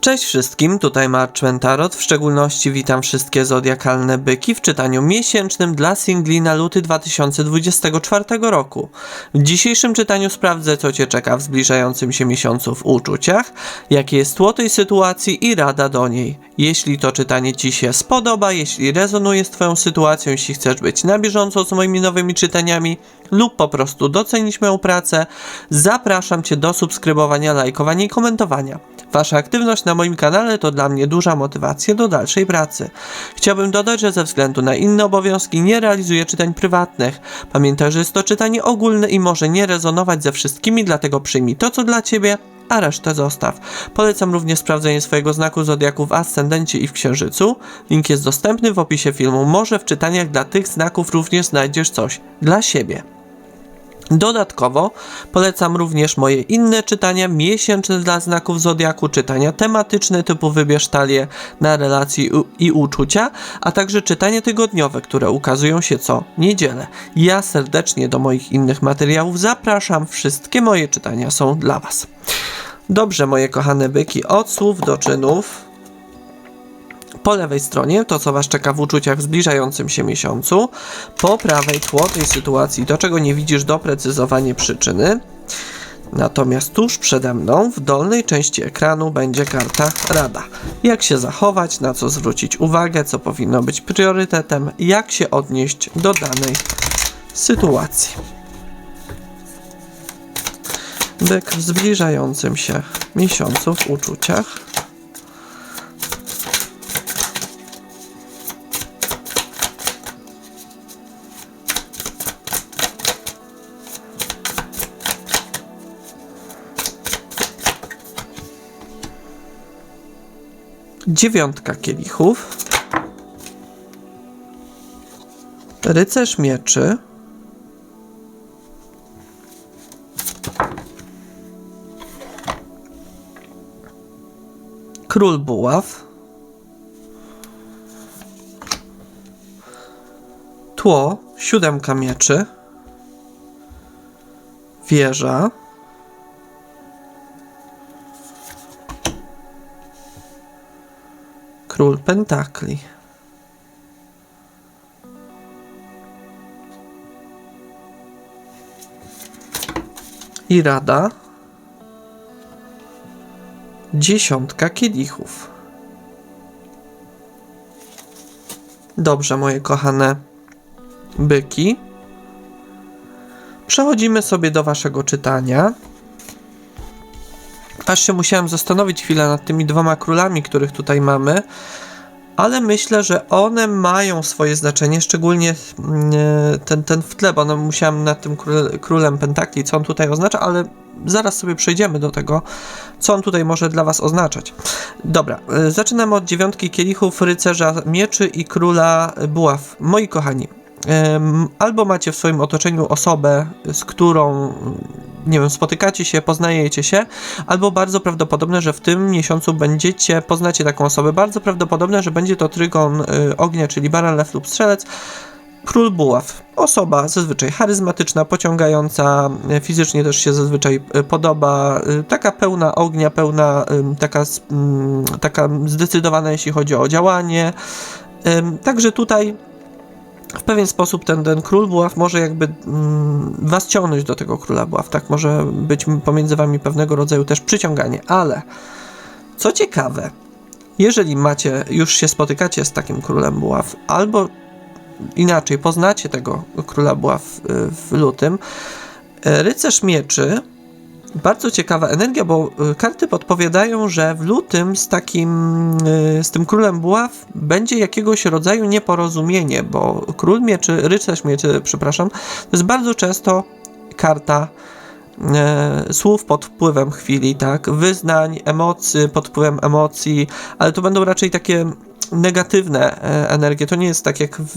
Cześć wszystkim, tutaj Marczmen Tarot, w szczególności witam wszystkie zodiakalne byki w czytaniu miesięcznym dla singli na luty 2024 roku. W dzisiejszym czytaniu sprawdzę, co Cię czeka w zbliżającym się miesiącu w uczuciach, jakie jest tło tej sytuacji i rada do niej. Jeśli to czytanie Ci się spodoba, jeśli rezonuje z Twoją sytuacją, jeśli chcesz być na bieżąco z moimi nowymi czytaniami lub po prostu docenić moją pracę, zapraszam Cię do subskrybowania, lajkowania i komentowania. Wasza aktywność na moim kanale to dla mnie duża motywacja do dalszej pracy. Chciałbym dodać, że ze względu na inne obowiązki nie realizuję czytań prywatnych. Pamiętaj, że jest to czytanie ogólne i może nie rezonować ze wszystkimi, dlatego przyjmij to, co dla Ciebie, a resztę zostaw. Polecam również sprawdzenie swojego znaku zodiaku w ascendencie i w księżycu. Link jest dostępny w opisie filmu. Może w czytaniach dla tych znaków również znajdziesz coś dla siebie. Dodatkowo polecam również moje inne czytania miesięczne dla znaków zodiaku, czytania tematyczne typu wybierz talię na relacji i uczucia, a także czytanie tygodniowe, które ukazują się co niedzielę. Ja serdecznie do moich innych materiałów zapraszam. Wszystkie moje czytania są dla Was. Dobrze, moje kochane byki, od słów do czynów. Po lewej stronie to, co Was czeka w uczuciach w zbliżającym się miesiącu. Po prawej tło tej sytuacji, to czego nie widzisz, doprecyzowanie przyczyny. Natomiast tuż przede mną, w dolnej części ekranu, będzie karta Rada. Jak się zachować, na co zwrócić uwagę, co powinno być priorytetem, jak się odnieść do danej sytuacji. Byk w zbliżającym się miesiącu w uczuciach. Dziewiątka kielichów, rycerz mieczy, król buław, tło, siódemka mieczy, wieża, Król Pentakli. I rada. Dziesiątka kielichów. Dobrze, moje kochane byki. Przechodzimy sobie do waszego czytania. Aż się musiałem zastanowić chwilę nad tymi dwoma królami, których tutaj mamy, ale myślę, że one mają swoje znaczenie, szczególnie mm, e, ten, ten w tle, bo no, musiałem nad tym król, królem pentakli, co on tutaj oznacza, ale zaraz sobie przejdziemy do tego, co on tutaj może dla was oznaczać. Dobra, e, zaczynamy od dziewiątki kielichów, rycerza mieczy i króla buław. Moi kochani, albo macie w swoim otoczeniu osobę, z którą nie wiem, spotykacie się, poznajecie się, albo bardzo prawdopodobne, że w tym miesiącu będziecie, poznacie taką osobę, bardzo prawdopodobne, że będzie to trygon y, ognia, czyli baran, lew lub strzelec, Król Buław. Osoba zazwyczaj charyzmatyczna, pociągająca, y, fizycznie też się zazwyczaj y, podoba, taka pełna ognia, pełna, taka, taka zdecydowana, jeśli chodzi o działanie. Także tutaj w pewien sposób ten, ten król buław może jakby mm, was ciągnąć do tego króla buław, tak? Może być pomiędzy wami pewnego rodzaju też przyciąganie, ale co ciekawe, jeżeli macie, już się spotykacie z takim królem buław, albo inaczej, poznacie tego króla buław y, w lutym, y, rycerz mieczy bardzo ciekawa energia, bo y, karty podpowiadają, że w lutym z takim, y, z tym królem buław będzie jakiegoś rodzaju nieporozumienie, bo król mieczy, rycerz mieczy, przepraszam, to jest bardzo często karta e, słów pod wpływem chwili, tak, wyznań, emocji, pod wpływem emocji, ale to będą raczej takie negatywne energie. To nie jest tak jak w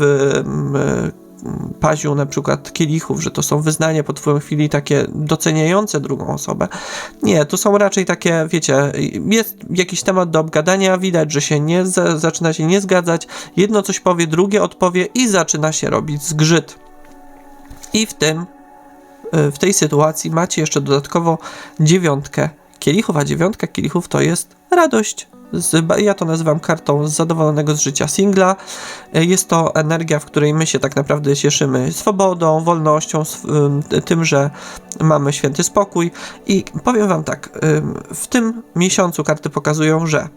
paziu na przykład kielichów, że to są wyznania pod wpływem chwili takie doceniające drugą osobę. Nie, to są raczej takie, wiecie, jest jakiś temat do obgadania, widać, że się nie za- zaczyna się nie zgadzać, jedno coś powie, drugie odpowie i zaczyna się robić zgrzyt. I w tym y, w tej sytuacji macie jeszcze dodatkowo dziewiątkę kielichów, a dziewiątka kielichów to jest radość. Z, ja to nazywam kartą z zadowolonego z życia singla. E, Jest to energia, w której my się tak naprawdę cieszymy swobodą, wolnością, tym, że mamy święty spokój. I powiem Wam tak, w tym miesiącu karty pokazują, że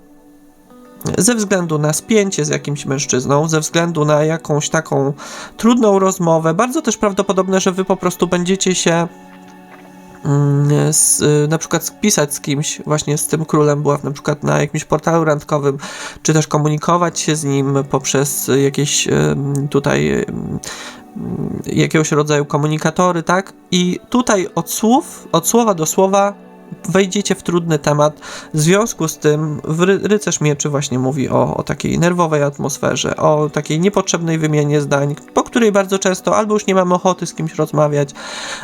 ze względu na spięcie z jakimś mężczyzną, ze względu na jakąś taką trudną rozmowę, bardzo też prawdopodobne, że Wy po prostu będziecie się z, y, na przykład spisać z kimś, właśnie z tym królem była na przykład na jakimś portalu randkowym, czy też komunikować się z nim poprzez jakieś tutaj jakiegoś rodzaju komunikatory, tak? I tutaj od słów, od słowa do słowa wejdziecie w trudny temat. W związku z tym ry- Rycerz Mieczy właśnie mówi o, o takiej nerwowej atmosferze, o takiej niepotrzebnej wymianie zdań, po której bardzo często albo już nie mamy ochoty z kimś rozmawiać,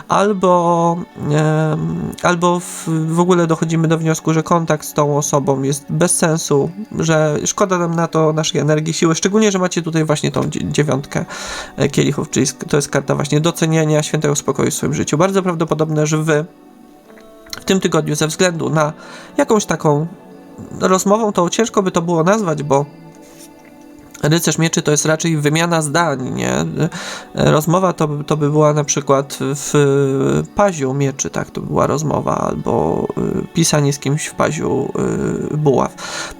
albo, em, albo w, w ogóle dochodzimy do wniosku, że kontakt z tą osobą jest bez sensu, że szkoda nam na to naszej energii, siły, szczególnie, że macie tutaj właśnie tą dzie- dziewiątkę e, kielichów, czyli to jest karta właśnie doceniania świętego spokoju w swoim życiu. Bardzo prawdopodobne, że wy tym tygodniu ze względu na jakąś taką rozmową, to ciężko by to było nazwać, bo rycerz mieczy to jest raczej wymiana zdań, nie? Rozmowa to, to by była na przykład w paziu mieczy, tak, to by była rozmowa, albo y, pisanie z kimś w paziu y, buław.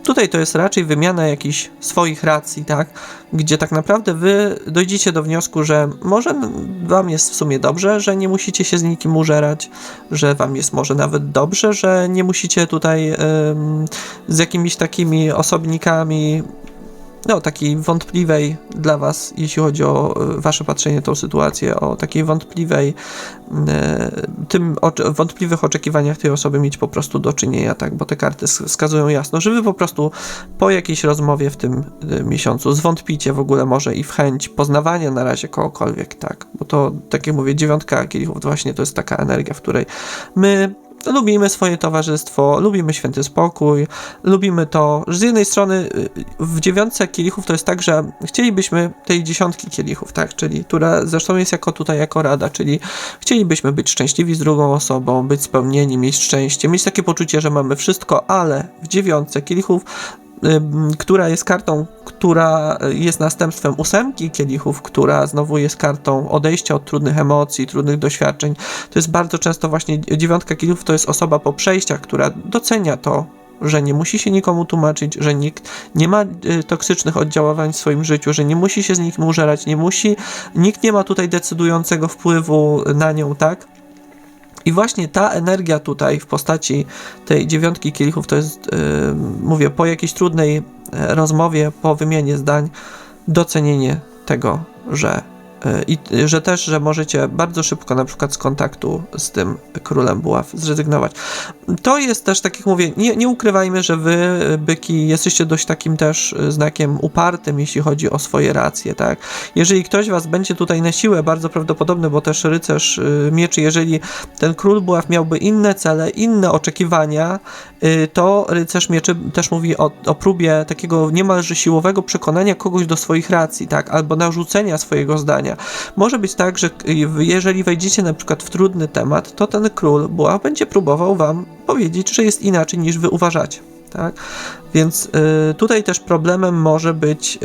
Tutaj to jest raczej wymiana jakichś swoich racji, tak, gdzie tak naprawdę wy dojdziecie do wniosku, że może wam jest w sumie dobrze, że nie musicie się z nikim użerać, że wam jest może nawet dobrze, że nie musicie tutaj z jakimiś takimi osobnikami no, takiej wątpliwej dla Was, jeśli chodzi o e, Wasze patrzenie na tą sytuację, o takiej wątpliwej, e, tym wątpliwych oczekiwaniach tej osoby mieć po prostu do czynienia, tak, bo te karty sk- wskazują jasno, że Wy po prostu po jakiejś rozmowie w tym e, miesiącu zwątpicie w ogóle może i w chęć poznawania na razie kogokolwiek, tak, bo to, tak jak mówię, dziewiątka kielichów właśnie to jest taka energia, w której my lubimy swoje towarzystwo, lubimy święty spokój, lubimy to, że z jednej strony y, w dziewiątce kielichów to jest tak, że chcielibyśmy tej dziesiątki kielichów, tak, czyli która zresztą jest jako tutaj jako rada, czyli chcielibyśmy być szczęśliwi z drugą osobą, być spełnieni, mieć szczęście, mieć takie poczucie, że mamy wszystko, ale w dziewiątce kielichów która jest kartą, która jest następstwem ósemki kielichów, która znowu jest kartą odejścia od trudnych emocji, trudnych doświadczeń. To jest bardzo często właśnie dziewiątka kielichów to jest osoba po przejściach, która docenia to, że nie musi się nikomu tłumaczyć, że nikt nie ma y, toksycznych oddziaływań w swoim życiu, że nie musi się z nikim użerać, nie musi, nikt nie ma tutaj decydującego wpływu na nią, tak? I właśnie ta energia tutaj w postaci tej dziewiątki kielichów to jest, yy, mówię, po jakiejś trudnej e, rozmowie, po wymianie zdań, docenienie tego, że i że też, że możecie bardzo szybko na przykład z kontaktu z tym królem buław zrezygnować. To jest też, tak jak mówię, nie, nie ukrywajmy, że wy, e, byki, jesteście dość takim też e, znakiem upartym, jeśli chodzi o swoje racje, tak? Jeżeli ktoś was będzie tutaj na siłę, bardzo prawdopodobne, bo też rycerz mieczy, jeżeli ten król buław miałby inne cele, inne oczekiwania, to rycerz mieczy też mówi o, o próbie takiego niemalże siłowego przekonania kogoś do swoich racji, tak? Albo narzucenia swojego zdania. Może być tak, że jeżeli wejdziecie na przykład w trudny temat, to ten król buław będzie próbował wam powiedzieć, że jest inaczej niż wy uważacie. Tak? Więc y, tutaj też problemem może być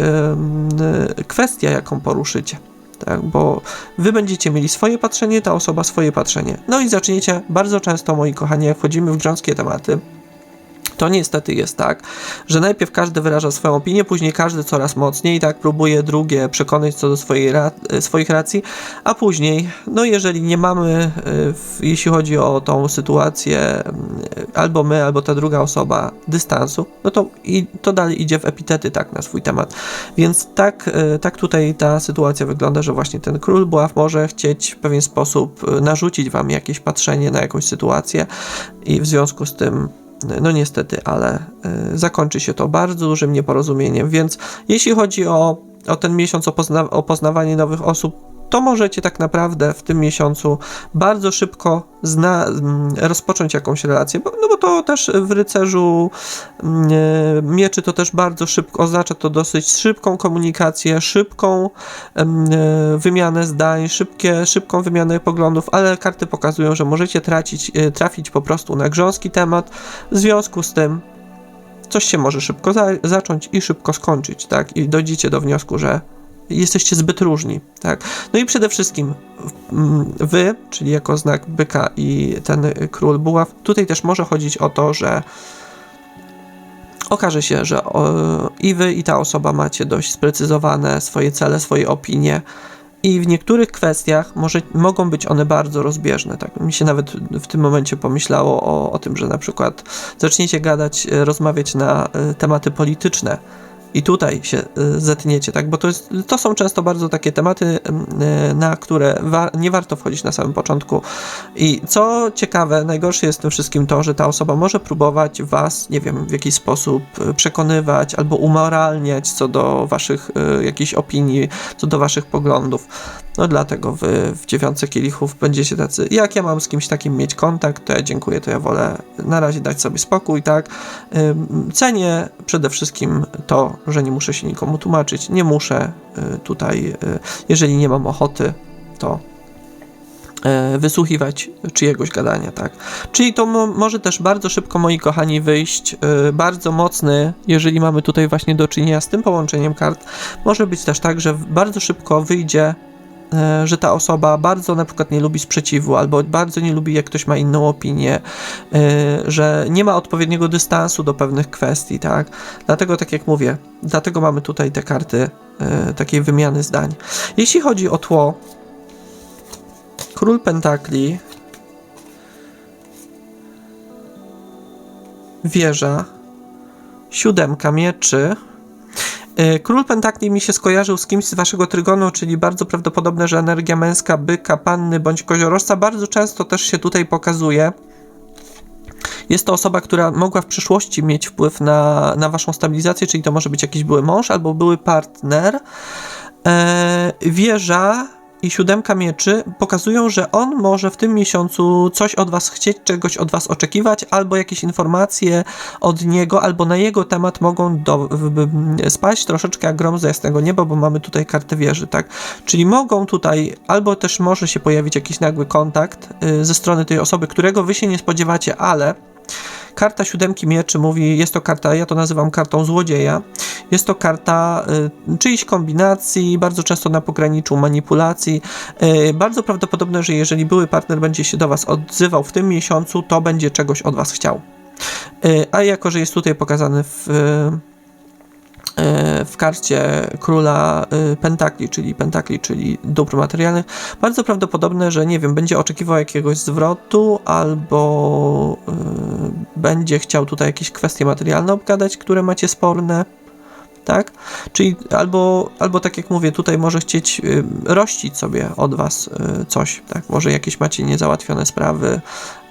y, y, kwestia, jaką poruszycie. Tak, bo wy będziecie mieli swoje patrzenie, ta osoba swoje patrzenie. No i zaczniecie bardzo często, moi kochani, jak wchodzimy w grząskie tematy, to niestety jest tak, że najpierw każdy wyraża swoją opinię, później każdy coraz mocniej, tak próbuje drugie przekonać co do swojej ra- e, swoich racji, a później, no jeżeli nie mamy, e, jeśli chodzi o tą sytuację, mm, albo my, albo ta druga osoba dystansu, no to, i, to dalej idzie w epitety tak na swój temat. Więc tak, e, tak tutaj ta sytuacja wygląda, że właśnie ten król buław może chcieć w pewien sposób narzucić wam jakieś patrzenie na jakąś sytuację i w związku z tym no niestety, ale y, zakończy się to bardzo dużym nieporozumieniem, więc jeśli chodzi o, o ten miesiąc, o, pozna, o poznawanie nowych osób, to możecie tak naprawdę w tym miesiącu bardzo szybko zna, mm, rozpocząć jakąś relację, bo, no bo to też w rycerzu mm, e, mieczy to też bardzo szybko, oznacza to dosyć szybką komunikację, szybką em, e, wymianę zdań, szybkie, szybką wymianę poglądów, ale karty pokazują, że możecie tracić, e, trafić po prostu na grząski temat, w związku z tym coś się może szybko za zacząć i szybko skończyć, tak? I dojdziecie do wniosku, że jesteście zbyt różni, tak? No i przede wszystkim mm, wy, czyli jako znak byka i ten król buław, tutaj też może chodzić o to, że okaże się, że i wy, i ta osoba macie dość sprecyzowane swoje cele, swoje opinie. I w niektórych kwestiach może, mogą być one bardzo rozbieżne. Tak? Mi się nawet w tym momencie pomyślało o, o tym, że na przykład zaczniecie gadać, rozmawiać na e, tematy polityczne i tutaj się y, zetniecie, tak? Bo to, jest, to są często bardzo takie tematy, y, na które wa nie warto wchodzić na samym początku. I co ciekawe, najgorsze jest w tym wszystkim to, że ta osoba może próbować was, nie wiem, w jakiś sposób y, przekonywać albo umoralniać co do waszych jakichś opinii, co do waszych poglądów. No dlatego wy w dziewiątce kielichów będziecie tacy, jak ja mam z kimś takim mieć kontakt, to ja dziękuję, to ja wolę na razie dać sobie spokój, tak? Cenię przede wszystkim to, że nie muszę się nikomu tłumaczyć, nie muszę y, tutaj, y, jeżeli nie mam ochoty, to y, wysłuchiwać czyjegoś gadania, tak. Czyli to może też bardzo szybko, moi kochani, wyjść, bardzo mocny, jeżeli mamy tutaj właśnie do czynienia z tym połączeniem kart, może być też tak, że bardzo szybko wyjdzie że ta osoba bardzo na przykład nie lubi sprzeciwu, albo bardzo nie lubi, jak ktoś ma inną opinię, e, że nie ma odpowiedniego dystansu do pewnych kwestii, tak? Dlatego, tak jak mówię, dlatego mamy tutaj te karty e, takiej wymiany zdań. Jeśli chodzi o tło, król pentakli, wieża, siódemka mieczy, E, król Pentakli mi się skojarzył z kimś z waszego trygonu, czyli bardzo prawdopodobne, że energia męska byka, panny bądź koziorożca bardzo często też się tutaj pokazuje. Jest to osoba, która mogła w przyszłości mieć wpływ na, na waszą stabilizację, czyli to może być jakiś były mąż albo były partner. Eee, wieża i siódemka mieczy pokazują, że on może w tym miesiącu coś od was chcieć, czegoś od was oczekiwać, albo jakieś informacje od niego, albo na jego temat mogą do, spaść troszeczkę jak grom z jasnego nieba, bo mamy tutaj kartę wieży, tak? Czyli mogą tutaj, albo też może się pojawić jakiś nagły kontakt y, ze strony tej osoby, którego wy się nie spodziewacie, ale Karta siódemki mieczy mówi, jest to karta, ja to nazywam kartą złodzieja. Jest to karta y, czyjejś kombinacji, bardzo często na pograniczu manipulacji. Y, bardzo prawdopodobne, że jeżeli były partner będzie się do Was odzywał w tym miesiącu, to będzie czegoś od Was chciał. Y, a jako, że jest tutaj pokazany w E, w karcie króla e, pentakli, czyli pentakli, czyli dóbr materialnych, bardzo prawdopodobne, że nie wiem, będzie oczekiwał jakiegoś zwrotu albo e, będzie chciał tutaj jakieś kwestie materialne obgadać, które macie sporne tak? Czyli albo, albo tak jak mówię, tutaj może chcieć y, rościć sobie od was y, coś, tak? Może jakieś macie niezałatwione sprawy,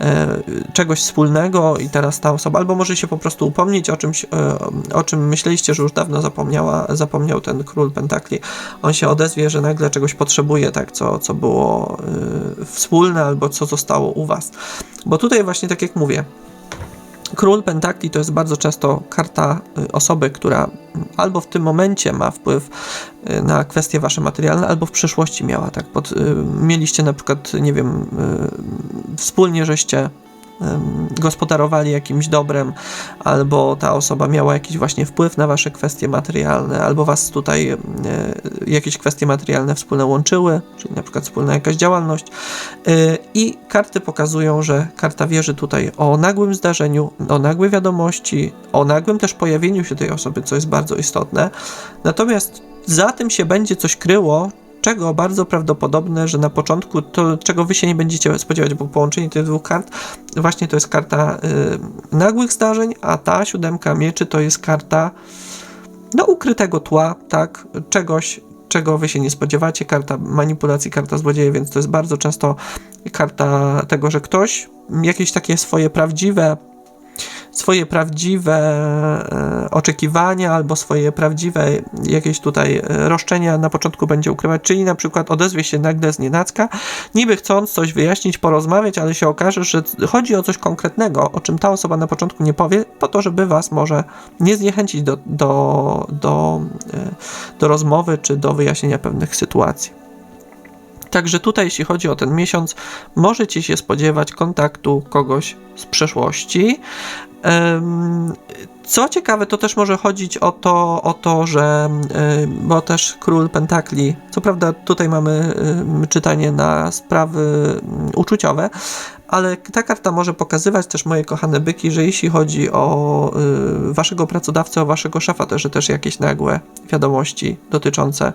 y, czegoś wspólnego i teraz ta osoba, albo może się po prostu upomnieć o czymś, o czym myśleliście, że już dawno zapomniała, zapomniał ten król pentakli. On się odezwie, że nagle czegoś potrzebuje, tak? Co, co było wspólne albo co zostało u was. Bo tutaj właśnie tak jak mówię, Król Pentakli to jest bardzo często karta y, osoby, która albo w tym momencie ma wpływ y, na kwestie wasze materialne, albo w przyszłości miała. Tak? Pod, y, mieliście na przykład, nie wiem, wspólnie żeście gospodarowali jakimś dobrem, albo ta osoba miała jakiś właśnie wpływ na wasze kwestie materialne, albo was tutaj e, jakieś kwestie materialne wspólne łączyły, czyli na przykład wspólna jakaś działalność. E, I karty pokazują, że karta wierzy tutaj o nagłym zdarzeniu, o nagłej wiadomości, o nagłym też pojawieniu się tej osoby, co jest bardzo istotne. Natomiast za tym się będzie coś kryło, czego bardzo prawdopodobne, że na początku to, czego wy się nie będziecie spodziewać, bo połączenie tych dwóch kart, właśnie to jest karta y, nagłych zdarzeń, a ta siódemka mieczy to jest karta no ukrytego tła, tak, czegoś, czego wy się nie spodziewacie, karta manipulacji, karta złodzieja, więc to jest bardzo często karta tego, że ktoś jakieś takie swoje prawdziwe swoje prawdziwe e, oczekiwania albo swoje prawdziwe jakieś tutaj e, roszczenia na początku będzie ukrywać, czyli na przykład odezwie się nagle z nienacka, niby chcąc coś wyjaśnić, porozmawiać, ale się okaże, że chodzi o coś konkretnego, o czym ta osoba na początku nie powie, po to, żeby was może nie zniechęcić do, do, do, e, do rozmowy czy do wyjaśnienia pewnych sytuacji. Także tutaj, jeśli chodzi o ten miesiąc, możecie się spodziewać kontaktu kogoś z przeszłości. Co ciekawe, to też może chodzić o to, o to że, bo też król pentakli, co prawda tutaj mamy czytanie na sprawy mm, uczuciowe, ale ta karta może pokazywać też, moje kochane byki, że jeśli chodzi o y, waszego pracodawcę, o waszego szefa, to że też jakieś nagłe wiadomości dotyczące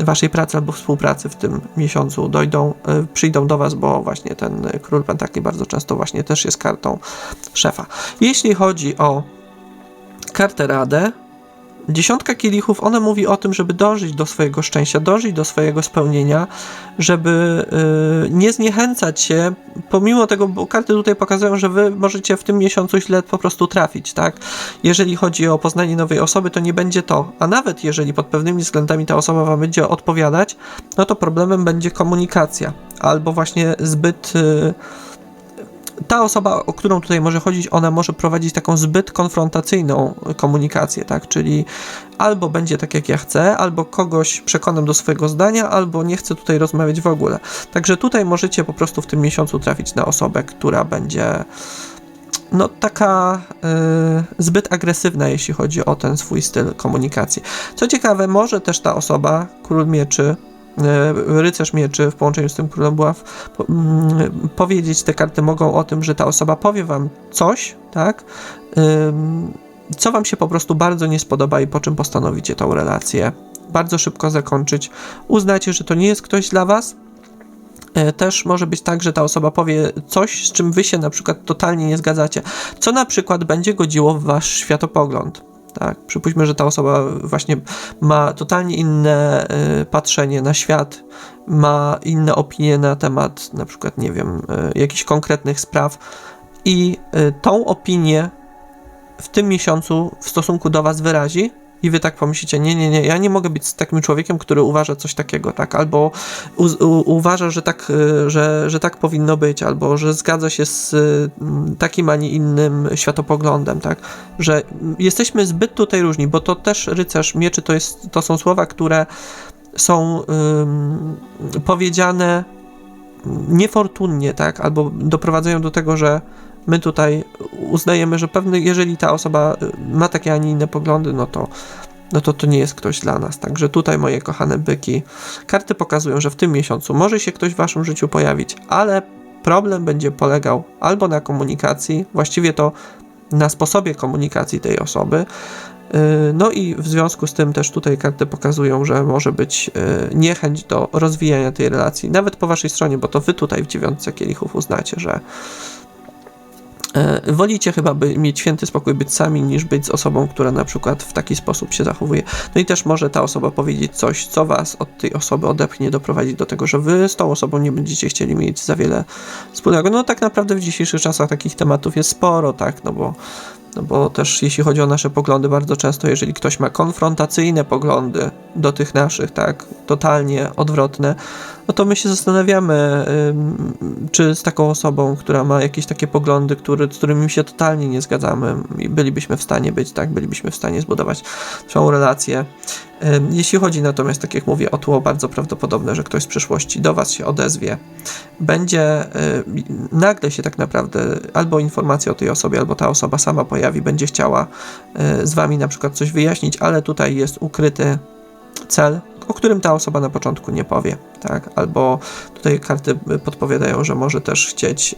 waszej pracy albo współpracy w tym miesiącu dojdą, y, przyjdą do was, bo właśnie ten król pentakli bardzo często właśnie też jest kartą szefa. Jeśli chodzi o kartę radę, dziesiątka kielichów, ona mówi o tym, żeby dążyć do swojego szczęścia, dążyć do swojego spełnienia, żeby y, nie zniechęcać się, pomimo tego, bo karty tutaj pokazują, że wy możecie w tym miesiącu źle po prostu trafić, tak? Jeżeli chodzi o poznanie nowej osoby, to nie będzie to, a nawet jeżeli pod pewnymi względami ta osoba wam będzie odpowiadać, no to problemem będzie komunikacja, albo właśnie zbyt... Y, ta osoba, o którą tutaj może chodzić, ona może prowadzić taką zbyt konfrontacyjną komunikację, tak? Czyli albo będzie tak, jak ja chcę, albo kogoś przekonam do swojego zdania, albo nie chcę tutaj rozmawiać w ogóle. Także tutaj możecie po prostu w tym miesiącu trafić na osobę, która będzie no taka y, zbyt agresywna, jeśli chodzi o ten swój styl komunikacji. Co ciekawe, może też ta osoba, król mieczy, rycerz mieczy w połączeniu z tym królem buław, mm, powiedzieć, te karty mogą o tym, że ta osoba powie wam coś, tak, co wam się po prostu bardzo nie spodoba i po czym postanowicie tą relację bardzo szybko zakończyć. Uznacie, że to nie jest ktoś dla was, E, też może być tak, że ta osoba powie coś, z czym wy się na przykład totalnie nie zgadzacie, co na przykład będzie godziło w wasz światopogląd. Tak, przypuśćmy, że ta osoba właśnie ma totalnie inne y, patrzenie na świat, ma inne opinie na temat na przykład, nie wiem, y, jakichś konkretnych spraw i y, tą opinię w tym miesiącu w stosunku do was wyrazi, i wy tak pomyślicie, nie, nie, nie, ja nie mogę być takim człowiekiem, który uważa coś takiego, tak, albo u, u, uważa, że tak, y, że, że tak powinno być, albo że zgadza się z y, takim, a nie innym światopoglądem, tak, że jesteśmy zbyt tutaj różni, bo to też rycerz mieczy to, jest, to są słowa, które są ym, powiedziane niefortunnie, tak, albo doprowadzają do tego, że my tutaj uznajemy, że pewny, jeżeli ta osoba y, ma takie, a nie inne poglądy, no to, no to to nie jest ktoś dla nas. Także tutaj, moje kochane byki, karty pokazują, że w tym miesiącu może się ktoś w waszym życiu pojawić, ale problem będzie polegał albo na komunikacji, właściwie to na sposobie komunikacji tej osoby. Y, No i w związku z tym też tutaj karty pokazują, że może być y, niechęć do rozwijania tej relacji, nawet po waszej stronie, bo to wy tutaj w dziewiątce kielichów uznacie, że Wolicie chyba by mieć święty spokój być sami, niż być z osobą, która na przykład w taki sposób się zachowuje. No i też może ta osoba powiedzieć coś, co was od tej osoby odepchnie, doprowadzić do tego, że wy z tą osobą nie będziecie chcieli mieć za wiele wspólnego. No tak naprawdę w dzisiejszych czasach takich tematów jest sporo, tak, no bo no bo też jeśli chodzi o nasze poglądy, bardzo często, jeżeli ktoś ma konfrontacyjne poglądy do tych naszych, tak, totalnie odwrotne, no to my się zastanawiamy, czy z taką osobą, która ma jakieś takie poglądy, który, z którymi się totalnie nie zgadzamy, bylibyśmy w stanie być, tak, bylibyśmy w stanie zbudować swoją relację. Jeśli chodzi natomiast, tak jak mówię, o tło, bardzo prawdopodobne, że ktoś z przyszłości do Was się odezwie, będzie nagle się tak naprawdę albo informacja o tej osobie, albo ta osoba sama pojawi, będzie chciała y, z Wami na przykład coś wyjaśnić, ale tutaj jest ukryty cel, o którym ta osoba na początku nie powie, tak? Albo tutaj karty podpowiadają, że może też chcieć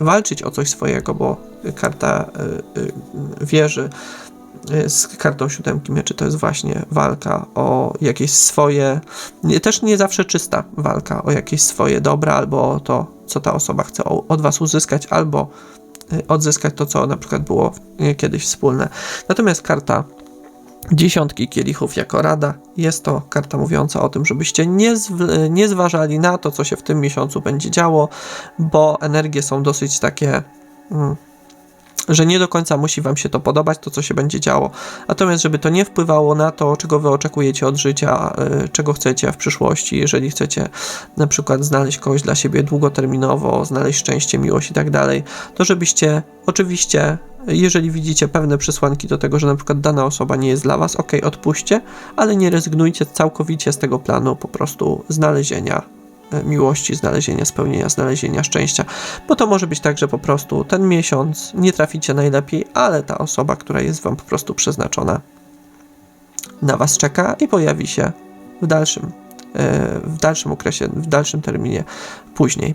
y, walczyć o coś swojego, bo karta y, y, wieży y, z kartą siódemki mieczy to jest właśnie walka o jakieś swoje, nie, też nie zawsze czysta walka o jakieś swoje dobra, albo o to, co ta osoba chce od was uzyskać, albo y, odzyskać to, co na przykład było y, kiedyś wspólne. Natomiast karta dziesiątki kielichów jako rada jest to karta mówiąca o tym, żebyście nie, nie zważali na to, co się w tym miesiącu będzie działo, bo energie są dosyć takie. Mm, że nie do końca musi Wam się to podobać, to co się będzie działo. Natomiast, żeby to nie wpływało na to, czego Wy oczekujecie od życia, y, czego chcecie w przyszłości, jeżeli chcecie na przykład znaleźć kogoś dla siebie długoterminowo, znaleźć szczęście, miłość i tak dalej, to żebyście oczywiście, jeżeli widzicie pewne przesłanki do tego, że na przykład dana osoba nie jest dla Was, ok, odpuśćcie, ale nie rezygnujcie całkowicie z tego planu po prostu znalezienia e, miłości, znalezienia spełnienia, znalezienia szczęścia, bo to może być tak, że po prostu ten miesiąc nie traficie najlepiej, ale ta osoba, która jest wam po prostu przeznaczona, na was czeka i pojawi się w dalszym, e, w dalszym okresie, w dalszym terminie później.